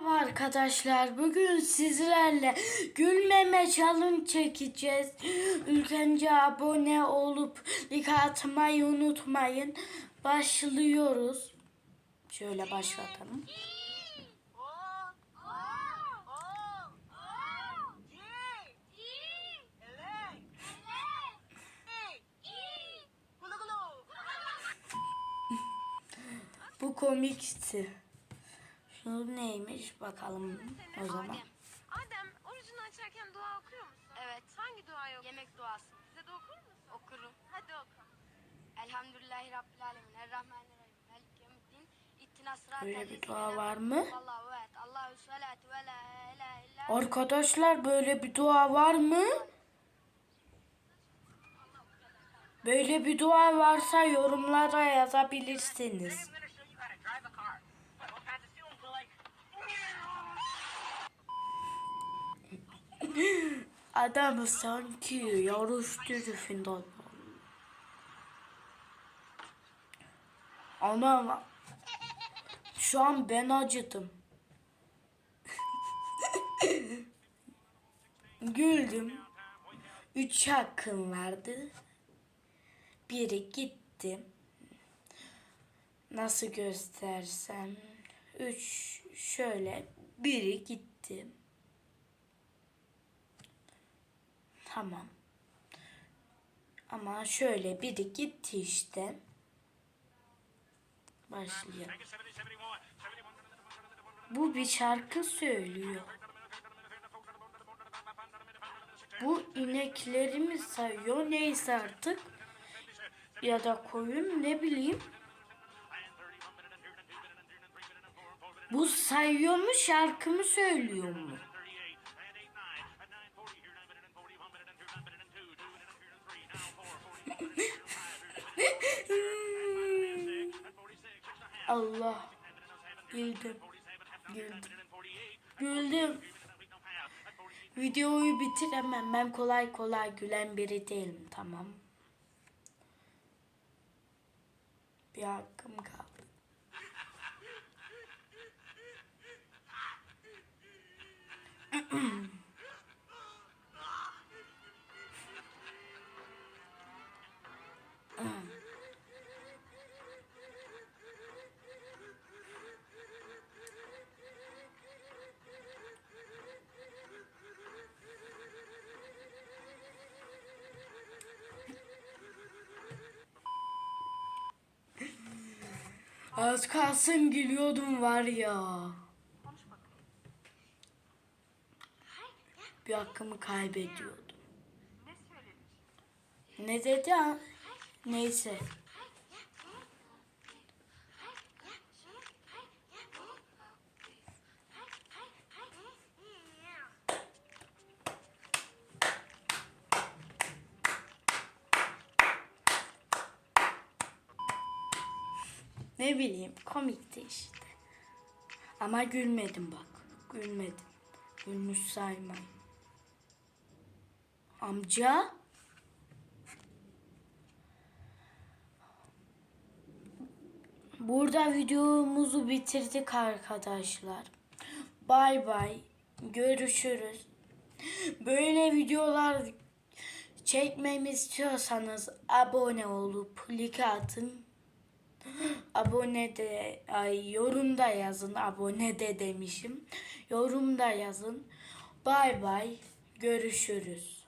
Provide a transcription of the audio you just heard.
Merhaba Arkadaşlar bugün sizlerle gülmeme challenge çekeceğiz. İlk önce abone olup like atmayı unutmayın. Başlıyoruz. Şöyle başlatalım. Bu komikti. Şu neymiş bakalım o zaman. Adem, orucunu açarken dua okuyor musun? Evet. Hangi duayı okuyorsun? Yemek duası. Bize de okur musun? Okurum. Hadi oku. Elhamdülillahi Rabbil Alemin. Errahmanirrahim. Melik yevmiddin. İttina sıratel Böyle bir dua var mı? Allahu evet. Allahu salatu ve la ilahe illa Arkadaşlar böyle bir dua var mı? Böyle bir dua varsa yorumlara yazabilirsiniz. Adam sanki yarış tribünde. Anam şu an ben acıdım. Güldüm. Üç hakkım vardı. Biri gitti. Nasıl göstersem. Üç şöyle. Biri gitti. Tamam. Ama şöyle biri gitti işte. Başlayalım. Bu bir şarkı söylüyor. Bu inekleri mi sayıyor neyse artık. Ya da koyun ne bileyim. Bu sayıyor mu şarkı mı söylüyor mu? Allah. Güldüm. Güldüm. Güldüm. Videoyu bitiremem. Ben kolay kolay gülen biri değilim. Tamam. Bir hakkım kaldı. Az kalsın gülüyordum var ya. Bir hakkımı kaybediyordum. Ne dedi ha? Neyse. Ne bileyim komikti işte. Ama gülmedim bak. Gülmedim. Gülmüş saymayın. Amca. Burada videomuzu bitirdik arkadaşlar. Bay bay. Görüşürüz. Böyle videolar çekmemi istiyorsanız abone olup like atın. Abone de ay yorumda yazın. Abone de demişim. Yorumda yazın. Bay bay. Görüşürüz.